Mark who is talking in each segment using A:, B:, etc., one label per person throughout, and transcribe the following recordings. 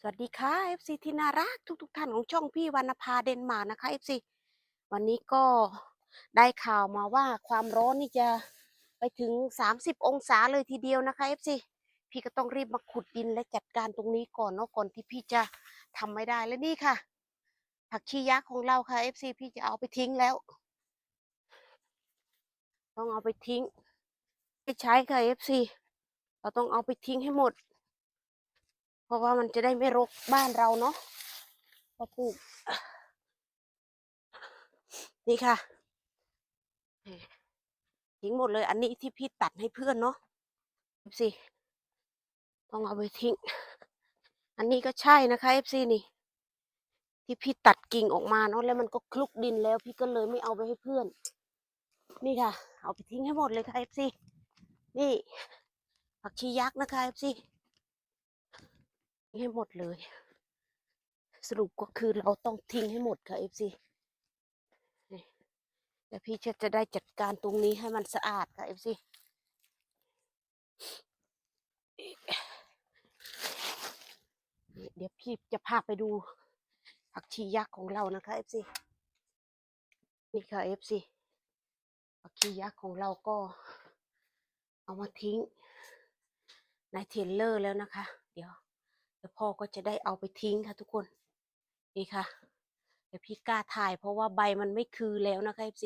A: สวัสดีค่ะ FC ที่น่ารักทุกๆทท่านของช่องพี่วรรณภาเดนมาร์กนะคะ FC วันนี้ก็ได้ข่าวมาว่าความร้อนนี่จะไปถึง 30 องศาเลยทีเดียวนะคะ FC พี่ก็ต้องรีบมาขุดดินและจัดการตรงนี้ก่อนเนาะก่อนที่พี่จะทำไม่ได้และนี่ค่ะ ผักชียักษ์ของเราค่ะ FC พี่จะเอาไปทิ้งแล้ว ต้องเอาไปทิ้งไม่ใช้ค่ะ FC เราต้องเอาไปทิ้งให้หมด เพราะว่ามันจะได้ไม่รกบ้านเราเนาะก็ปลูก นี่ค่ะนี่ทิ้งหมดเลย อันนี้ที่พี่ตัดให้เพื่อนเนาะสิต้องเอาไปทิ้ง อันนี้ก็ใช่นะคะเอฟซีนี่ ที่พี่ตัดกิ่งออกมาเนาะแล้วมันก็คลุกดินแล้ว พี่ก็เลยไม่เอาไปให้เพื่อน นี่ค่ะ เอาไปทิ้งให้หมดเลยค่ะเอฟซีนี่ผักชียักษ์นะคะเอฟซีทิ้ง ให้หมดเลย สรุปก็คือเราต้องทิ้งให้หมดค่ะเอฟซีแต่พี่จะได้จัดการตรงนี้ให้มันสะอาดค่ะเอฟซีเดี๋ยวพี่จะพาไปดูผักชียักษ์ของเรานะคะเอฟซีนี่ค่ะเอฟซีผักชียักษ์ของเราก็ เอามาทิ้งในเทรลเลอร์แล้วนะคะ เดี๋ยว เดี๋ยวพ่อก็จะได้เอาไปทิ้งค่ะทุกคน นี่ค่ะเดี๋ยวพี่กล้าถ่ายเพราะว่าใบมันไม่คือแล้วนะคะ FC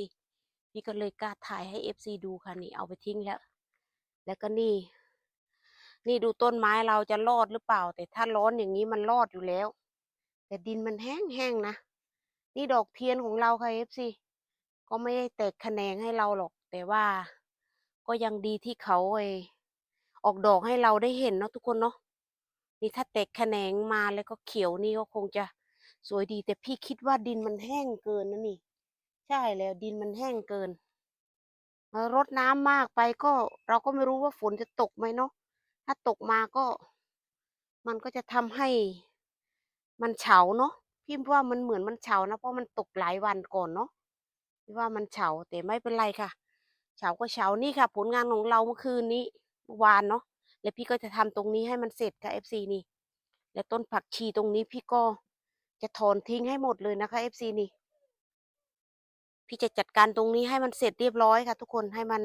A: พี่ก็เลยกล้าถ่ายให้ FC ดูค่ะนี่เอาไปทิ้งแล้ว แล้วก็นี่ นี่ดูต้นไม้เราจะรอดหรือเปล่า แต่ถ้าร้อนอย่างนี้มันรอดอยู่แล้ว แต่ดินมันแห้งๆนะนี่ดอกเทียนของเราค่ะ FC ก็ไม่ได้แตกแขนงให้เราหรอก แต่ว่าก็ยังดีที่เขาไอออกดอกให้เราได้เห็นเนาะทุกคนเนาะ นี่ถ้าแตกแขนงมาแล้วก็เขียวนี่ก็คงจะสวยดี แต่พี่คิดว่าดินมันแห้งเกินนะนี่ ใช่แล้วดินมันแห้งเกินรดน้ำมากไปก็เราก็ไม่รู้ว่าฝนจะตกไหมเนาะถ้าตกมาก็ มันก็จะทำให้มันเฉาเนาะพี่ว่ามันเหมือนมันเฉานะเพราะมันตกหลายวันก่อนเนาะพี่ว่ามันเฉาแต่ไม่เป็นไรค่ะ เฉาก็เฉานี่ค่ะ ผลงานของเราเมื่อคืนนี้เมื่อวานเนาะ แล้วพี่ก็จะทำตรงนี้ให้มันเสร็จค่ะ FC นี่ และต้นผักชีตรงนี้พี่ก็จะถอนทิ้งให้หมดเลยนะคะ FC นี่ พี่จะจัดการตรงนี้ให้มันเสร็จเรียบร้อยค่ะ ทุกคนให้มัน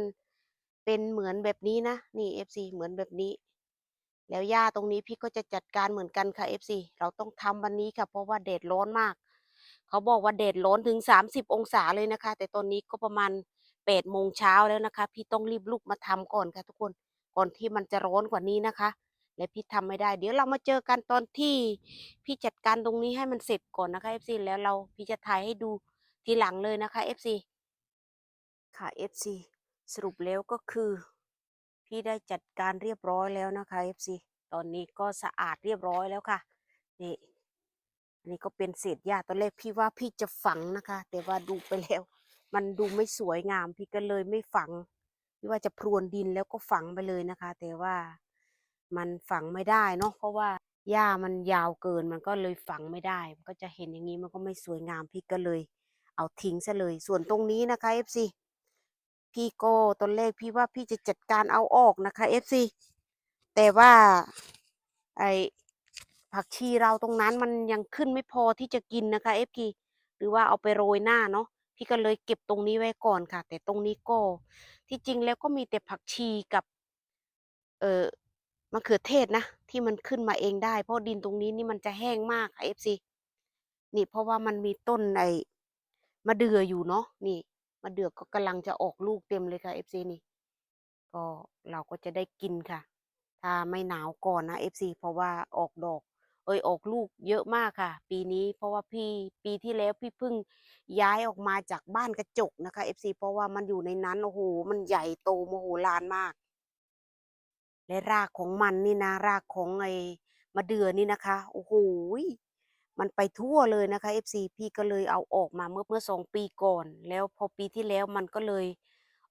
A: เป็นเหมือนแบบนี้นะนี่ FC เหมือนแบบนี้ แล้วหญ้าตรงนี้พี่ก็จะจัดการเหมือนกันค่ะ FC เราต้องทำวันนี้ค่ะ เพราะว่าแดดร้อนมาก เขาบอกว่าแดดร้อนถึง 30 องศาเลยนะคะ แต่ตอนนี้ก็ประมาณ8โมงเช้าแล้วนะคะ พี่ต้องรีบลุกมาทำก่อนค่ะทุกคน ก่อนที่มันจะร้อนกว่านี้นะคะ และพี่ทำไม่ได้ เดี๋ยวเรามาเจอกันตอนที่พี่จัดการตรงนี้ให้มันเสร็จก่อนนะคะ FC แล้วเราพี่จะถ่ายให้ดูทีหลังเลยนะคะ FC ค่ะ FC สรุปแล้วก็คือ พี่ได้จัดการเรียบร้อยแล้วนะคะ FC ตอนนี้ก็สะอาดเรียบร้อยแล้วค่ะนี่อันนี้ก็เป็นเศษหญ้าตอนแรกพี่ว่าพี่จะฝังนะคะ แต่ว่าดูไปแล้ว มันดูไม่สวยงามพี่ก็เลยไม่ฝัง พี่ว่าจะพรวนดินแล้วก็ฝังไปเลยนะคะ แต่ว่ามันฝังไม่ได้เนาะเพราะว่าหญ้ามันยาวเกินมันก็เลยฝังไม่ได้ มันก็จะเห็นอย่างนี้มันก็ไม่สวยงามพี่ก็เลย เอาทิ้งซะเลย ส่วนตรงนี้นะคะ FC พี่ก็ตอนแรกพี่ว่าพี่จะจัดการเอาออกนะคะ FC แต่ว่าไอผักชีเราตรงนั้นมันยังขึ้นไม่พอที่จะกินนะคะ FG หรือว่าเอาไปโรยหน้าเนาะ พี่ก็เลยเก็บตรงนี้ไว้ก่อนค่ะ แต่ตรงนี้ก็ที่จริงแล้วก็มีแต่ผักชีกับ เออมะเขือเทศนะ ที่มันขึ้นมาเองได้ เพราะดินตรงนี้นี่มันจะแห้งมากค่ะ FC นี่เพราะว่ามันมีต้นไอ้มะเดื่ออยู่เนาะนี่มะเดื่อก็กำลังจะออกลูกเต็มเลยค่ะ FC นี่ ก็เราก็จะได้กินค่ะ ถ้าไม่หนาวก่อนนะ FC เพราะว่าออกดอก เอยออกลูกเยอะมากค่ะ ปีนี้เพราะว่าพี่ปีที่แล้วพี่เพิ่งย้ายออกมาจากบ้านกระจกนะคะ FC เพราะว่ามันอยู่ในนั้นโอ้โหมันใหญ่โตโมโหลานมาก และรากของมันนี่นะรากของไอ้มะเดื่อนี่นะคะโอ้โหมันไปทั่วเลยนะคะ FC พี่ก็เลยเอาออกมาเมื่อเมื่อสองปีก่อน แล้วพอปีที่แล้วมันก็เลย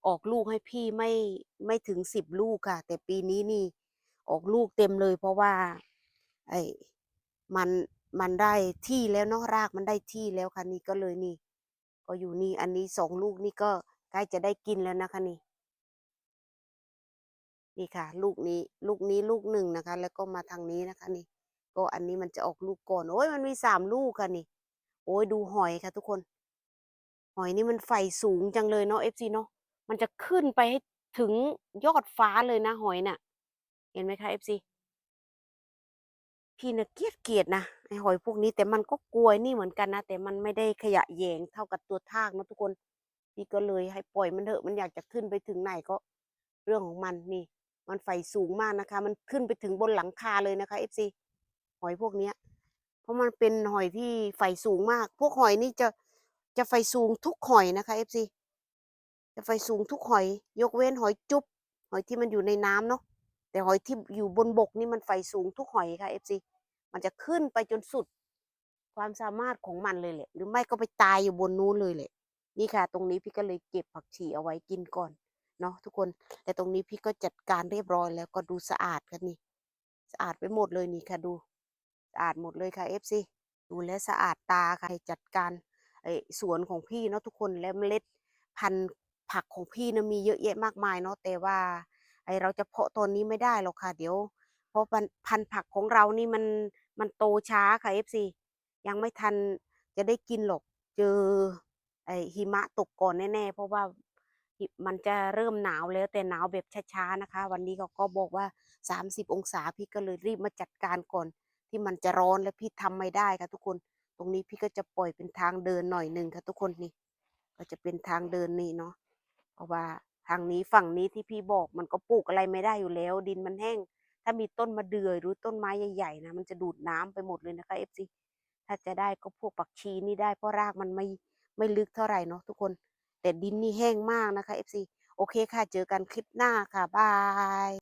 A: ออกลูกให้พี่ไม่ไม่ถึงสิบลูกค่ะ แต่ปีนี้นี่ออกลูกเต็มเลยเพราะว่า ไอ้ มันมันได้ที่แล้วเนาะรากมันได้ที่แล้วค่ะนี่ก็เลยนี่ ก็อยู่นี่อันนี้สองลูกนี่ก็ใกล้จะได้กินแล้วนะคะนี่นี่ค่ะ ลูกนี้ลูกนี้ลูกหนึ่งนะคะ แล้วก็มาทางนี้นะคะ นี่ ก็อันนี้มันจะออกลูกก่อนโอ้ยมันมีสามลูกค่ะนี่ โอ้ยดูหอยค่ะ ทุกคน หอยนี่มันไฟสูงจังเลยเนาะเอฟซีเนาะมันจะขึ้นไปให้ถึงยอดฟ้าเลยนะหอยน่ะ เห็นไหมคะเอฟซี พี่น่ะเกลียดเกลียดนะไอหอยพวกนี้แต่มันก็กลวยนี่เหมือนกันนะ แต่มันไม่ได้ขยะแยงเท่ากับตัวทากนะทุกคนพี่ก็เลยให้ปล่อยมันเถอะมันอยากจะขึ้นไปถึงไหนก็เรื่องของมันนี่ มันไฟสูงมากนะคะ มันขึ้นไปถึงบนหลังคาเลยนะคะเอฟซีหอยพวกเนี้ย เพราะมันเป็นหอยที่ไฟสูงมาก พวกหอยนี่จะจะไฟสูงทุกหอยนะคะเอฟซีจะไฟสูงทุกหอย ยกเว้นหอยจุ๊บหอยที่มันอยู่ในน้ำเนาะ แต่หอยที่อยู่บนบกนี่มันไฟสูงทุกหอยค่ะเอฟซีมันจะขึ้นไปจนสุดความสามารถของมันเลยแหละ หรือไม่ก็ไปตายอยู่บนนู้นเลยแหละ นี่ค่ะ ตรงนี้พี่ก็เลยเก็บผักชีเอาไว้กินก่อนเนาะทุกคน แต่ตรงนี้พี่ก็จัดการเรียบร้อยแล้วก็ดูสะอาดกันนี่ สะอาดไปหมดเลยนี่ค่ะดู สะอาดหมดเลยค่ะ FC ดูแลสะอาดตาค่ะจัดการไอสวนของพี่เนาะทุกคนและเมล็ดพันธุ์ผักของพี่นะมีเยอะแยะมากมายเนาะแต่ว่า ไอเราจะเพาะตอนนี้ไม่ได้หรอกค่ะ เดี๋ยว เพราะพันธุ์พันผักของเรานี่มันมันโตช้าค่ะ FC ยังไม่ทันจะได้กินหรอก เจอไอหิมะตกก่อนแน่ๆ เพราะว่ามันจะเริ่มหนาวแล้วแต่หนาวแบบช้าๆนะคะ วันนี้เขาก็บอกว่า 30 องศาพี่ก็เลยรีบมาจัดการก่อน ที่มันจะร้อนและพี่ทำไม่ได้ค่ะทุกคน ตรงนี้พี่ก็จะปล่อยเป็นทางเดินหน่อยหนึ่งค่ะทุกคนนี่ ก็จะเป็นทางเดินนี่เนาะเพราะว่า ทางนี้ฝั่งนี้ที่พี่บอกมันก็ปลูกอะไรไม่ได้อยู่แล้ว ดินมันแห้ง ถ้ามีต้นมะเดื่อยหรือต้นไม้ใหญ่ๆนะมันจะดูดน้ำไปหมดเลยนะคะเอฟซีถ้าจะได้ก็พวกปักชีนี่ได้เพราะรากมันไม่ไม่ลึกเท่าไหร่เนาะทุกคน แต่ดินนี่แห้งมากนะคะเอฟซีโอเคค่ะ เจอกันคลิปหน้าค่ะ บาย